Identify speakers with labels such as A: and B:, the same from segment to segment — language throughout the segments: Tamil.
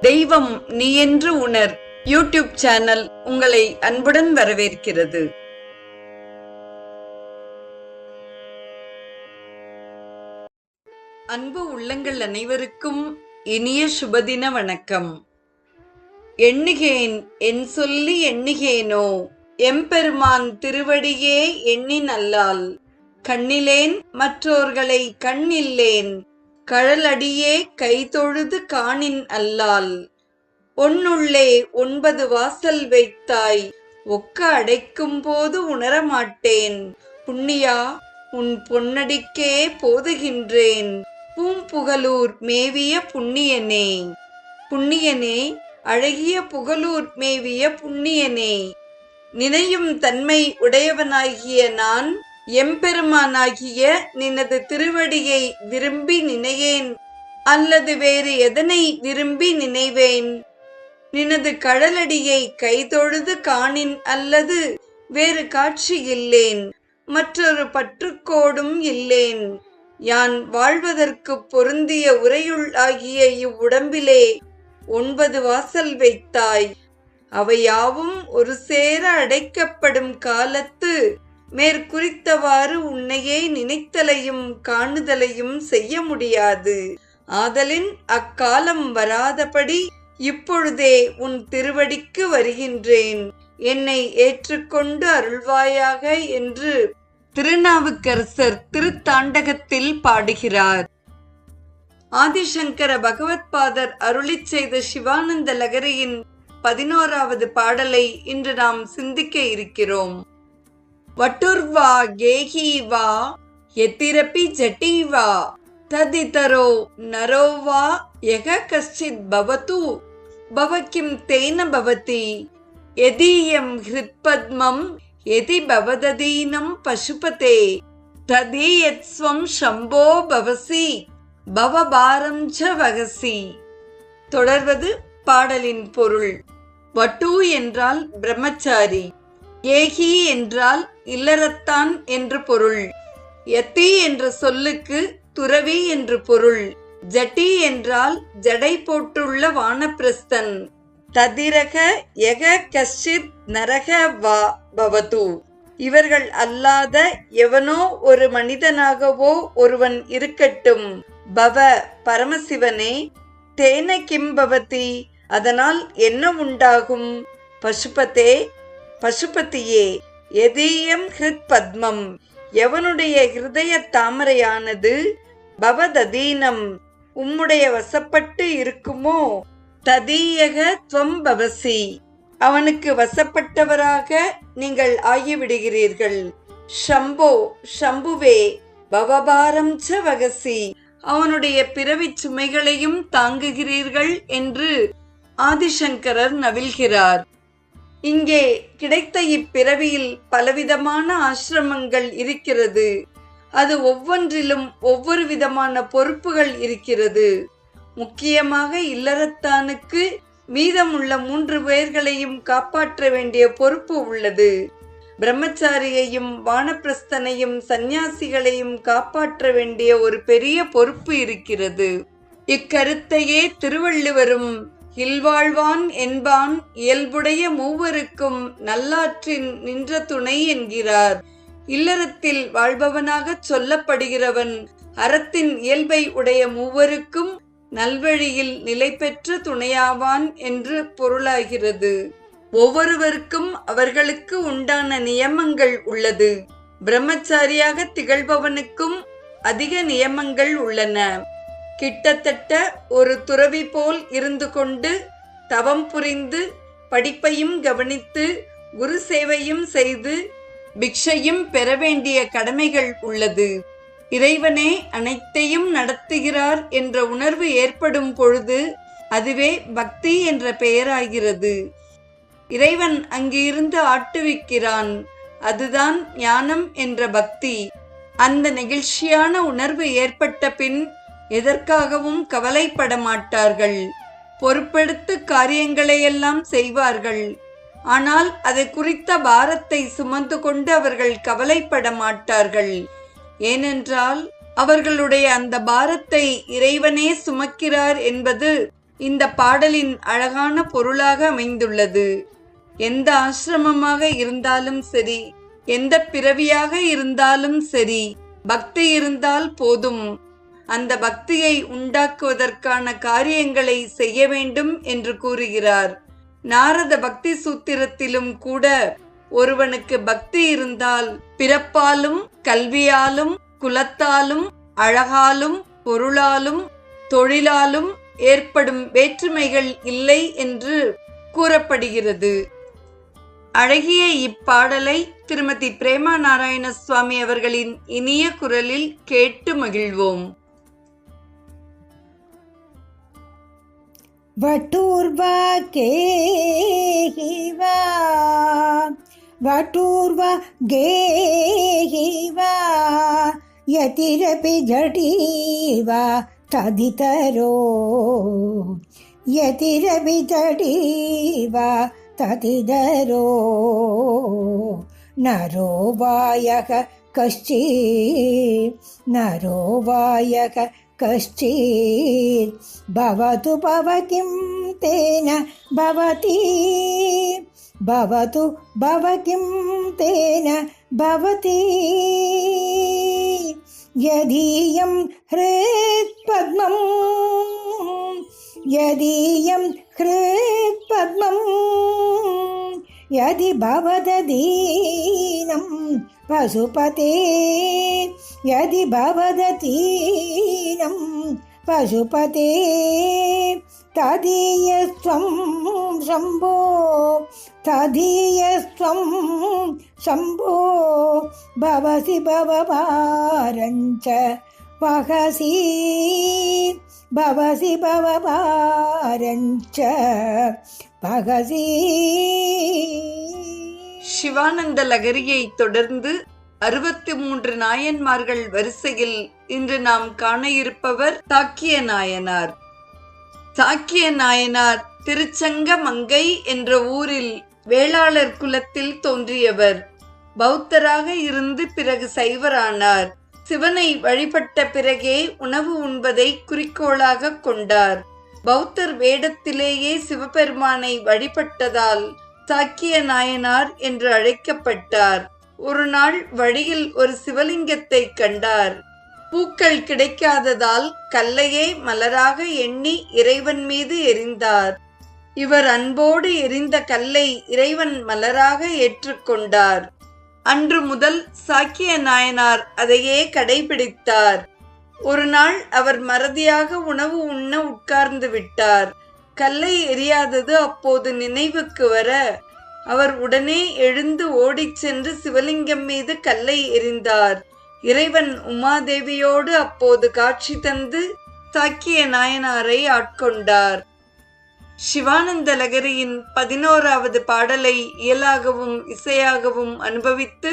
A: தெய்வம் நீ என்று உணர். யூடியூப் சேனல் உங்களை அன்புடன் வரவேற்கிறது. அன்பு உள்ளங்கள் அனைவருக்கும் இனிய சுபதின வணக்கம். எண்ணுகேன் என் சொல்லி எண்ணுகேனோ? எம்பெருமான் திருவடியே எண்ணி நல்லால் கண்ணிலேன் மற்றோர்களை கண்ணில்லேன் கழலடியே கைதொழுது காணின் அல்லால். ஒன்னுள்ளே ஒன்பது வாசல் வைத்தாய் ஒக்க அடைக்கும் போது உணரமாட்டேன். புண்ணியா உன் பொன்னடிக்கே போதுகின்றேன். பூம்புகலூர் மேவிய புண்ணியனே. புண்ணியனே அழகிய புகலூர் மேவிய புண்ணியனே. நினையும் தன்மை உடையவனாகிய நான் எம்பெருமானாகிய நினது திருவடியை விரும்பி நினையேன் அல்லது வேறு எதனை விரும்பி நினைவேன்? நினது கடலடியை கைதொழுது காணின் அல்லது வேறு காட்சி இல்லேன் மற்றொரு பற்றுக்கோடும் இல்லேன். யான் வாழ்வதற்கு பொருந்திய உரையுள் ஆகிய இவ்வுடம்பிலே ஒன்பது வாசல் வைத்தாய். அவையாவும் ஒரு சேர அடைக்கப்படும் காலத்து மேற்குறித்தவாறு உன்னையே நினைத்தலையும் காணுதலையும் செய்ய முடியாது. ஆதலின் அக்காலம் வராதபடி இப்பொழுதே உன் திருவடிக்கு வருகின்றேன். என்னை ஏற்றுக்கொண்டு அருள்வாயாக என்று திருநாவுக்கரசர் திருத்தாண்டகத்தில் பாடுகிறார். ஆதிசங்கர பகவத்பாதர் அருளிச் செய்த சிவானந்த லகரியின் பதினோராவது பாடலை இன்று நாம் சிந்திக்க இருக்கிறோம். வட்டுர்வா கேஹீவா எத்திரப்பி ஜட்டீவா ததிதரோ நரோவா யக கஷ்டித் பவத்து பவக்கிம் தேன பவதி எதீயம் ஹிருத்பத்மம் எதி பவததீனம் பசுபதே ததீயத்ஸ்வம் சம்போ பவசி பவபாரம் ச வகசி. தொடர்வது பாடலின் பொருள். வட்டு என்றால் பிரம்மச்சாரி. ஏகி என்றால் இல்லறத்தான் என்று பொருள். யத்தி என்ற சொல்லுக்கு துறவி என்று பொருள். ஜட்டி என்றால் ஜடை போட்டுள்ள வானப்பிரஸ்தன். ததிரக எக கஷ்டித் நரக வா பவது. இவர்கள் அல்லாத எவனோ ஒரு மனிதனாகவோ ஒருவன் இருக்கட்டும். பவ பரமசிவனே தேன கிம்பவதி அதனால் என்ன உண்டாகும்? பசுபதே பசுபதியே எதீயம் ஹிருத் பத்மம். எவனுடைய ஹிருதய தாமரையானது பவததீனம்? உம்முடைய வசப்பட்டு இருக்குமோ? ததீயக துவம் பவசி. அவனுக்கு வசப்பட்டவராக நீங்கள் ஆகிவிடுகிறீர்கள். ஷம்போ ஷம்புவே பவபாரம் ச வகசி. அவனுடைய பிறவிச் சுமைகளையும் தாங்குகிறீர்கள் என்று ஆதிசங்கரர் நவில்கிறார் இங்கே கிடைத்த இப்பிறவியில் பலவிதமான ஆசிரமங்கள் இருக்கிறது. அது ஒவ்வொன்றிலும் ஒவ்வொரு விதமான பொறுப்புகள் இருக்கிறது. முக்கியமாக இல்லறத்தானுக்கு மீதமுள்ள மூன்று பேர்களையும் காப்பாற்ற வேண்டிய பொறுப்பு உள்ளது. பிரம்மச்சாரியையும் வானப்பிரஸ்தனையும் சந்நியாசிகளையும் காப்பாற்ற வேண்டிய ஒரு பெரிய பொறுப்பு இருக்கிறது. இக்கருத்தையே திருவள்ளுவரும் இல்வாழ்வான் என்பான் இயல்புடைய மூவருக்கும் நல்லாற்றின் நின்ற துணை என்கிறார். இல்லறத்தில் வாழ்பவனாகச் சொல்லப்படுகிறவன் அறத்தின் இயல்பை உடைய மூவருக்கும் நல்வழியில் நிலை பெற்ற துணையாவான் என்று பொருளாகிறது. ஒவ்வொருவருக்கும் அவர்களுக்கு உண்டான நியமங்கள் உள்ளது. பிரம்மச்சாரியாக திகழ்பவனுக்கும் அதிக நியமங்கள் உள்ளன. கிட்டத்தட்ட ஒரு துறவி போல் இருந்து கொண்டு தவம் புரிந்து படிப்பையும் கவனித்து குரு சேவையும் செய்து பிக்ஷையும் பெற வேண்டிய கடமைகள் உள்ளது. இறைவனே அனைத்தையும் நடத்துகிறார் என்ற உணர்வு ஏற்படும் பொழுது அதுவே பக்தி என்ற பெயராகிறது. இறைவன் அங்கிருந்து ஆட்டுவிக்கிறான். அதுதான் ஞானம் என்ற பக்தி. அந்த நெகிழ்ச்சியான உணர்வு ஏற்பட்ட பின் எதற்காகவும் கவலைப்பட மாட்டார்கள். பொறுப்பெடுத்து காரியங்களையெல்லாம் செய்வார்கள். ஆனால் அதை குறித்த பாரத்தை சுமந்து கொண்டு அவர்கள் கவலைப்பட மாட்டார்கள். ஏனென்றால் அவர்களுடைய அந்த பாரத்தை இறைவனே சுமக்கிறார் என்பது இந்த பாடலின் அழகான பொருளாக அமைந்துள்ளது. எந்த ஆசிரமமாக இருந்தாலும் சரி எந்த பிறவியாக இருந்தாலும் சரி பக்தி இருந்தால் போதும். அந்த பக்தியை உண்டாக்குவதற்கான காரியங்களை செய்ய வேண்டும் என்று கூறுகிறார். நாரத பக்தி சூத்திரத்திலும் கூட ஒருவனுக்கு பக்தி இருந்தால் பிறப்பாலும் கல்வியாலும் குலத்தாலும் அழகாலும் பொருளாலும் தொழிலாலும் ஏற்படும் வேற்றுமைகள் இல்லை என்று கூறப்படுகிறது. அழகிய இப்பாடலை திருமதி பிரேமா நாராயண சுவாமி அவர்களின் இனிய குரலில் கேட்டு மகிழ்வோம்.
B: वटूर्वा गेहिवा वटूर्वा गेहिवा यतिरपि जडीवा तदितरो यतिरपि जडीवा तदितरो नरो वायः कश्चित् नरो वायः कश्चित्। भवतु भव किं तेन भवति? भवतु भव किं तेन भवति? यदीयं हृत्पद्मम् यदीयं हृत्पद्मम् यदि भवदीनं पशुपते यदि भवदतीनं पशुपते तदीयस्त्वं शम्भो तदीयस्त्वं शम्भो भवसि भवभारञ्च वहसि भवसि भवभारञ्च வகசி
A: சிவானந்த லகரியை தொடர்ந்து அறுபத்தி மூன்று நாயன்மார்கள் வரிசையில் இன்று நாம் காண இருப்பவர் சாக்கிய நாயனார். சாக்கிய நாயனார் திருச்சங்க மங்கை என்ற ஊரில் வேளாளர் குலத்தில் தோன்றியவர். பௌத்தராக இருந்து பிறகு சைவரானார். சிவனை வழிபட்ட பிறகே உணவு உண்பதை குறிக்கோளாக கொண்டார். பௌத்தர் வேடத்திலேயே சிவபெருமானை வழிபட்டதால் சாக்கிய நாயனார் என்று அழைக்கப்பட்டார். ஒரு நாள் வழியில் ஒரு சிவலிங்கத்தை கண்டார். பூக்கள் கிடைக்காததால் கல்லையே மலராக எண்ணி இறைவன் மீது எரிந்தார். இவர் அன்போடு எரிந்த கல்லை இறைவன் மலராக ஏற்றுக்கொண்டார் அன்று முதல் சாக்கிய நாயனார் அதையே கடைபிடித்தார். ஒரு நாள் அவர் மறதியாக உணவு உண்ண உட்கார்ந்து விட்டார். கல்லை எரியாதது அப்போது நினைவுக்கு வர அவர் உடனே எழுந்து ஓடிச் சென்று சிவலிங்கம் மீது கல்லை எறிந்தார். இறைவன் உமாதேவியோடு அப்போது காட்சி தந்து சாக்கிய நாயனாரை ஆட்கொண்டார். சிவானந்த லகரியின் பதினோராவது பாடலை இயலாகவும் இசையாகவும் அனுபவித்து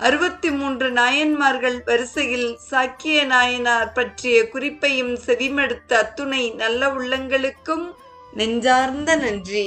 A: அறுபத்தி மூன்று நாயன்மார்கள் வரிசையில் சாக்கிய நாயனார் பற்றிய குறிப்பையும் செவிமடுத்த அத்துணை நல்ல உள்ளங்களுக்கும் நெஞ்சார்ந்த நன்றி.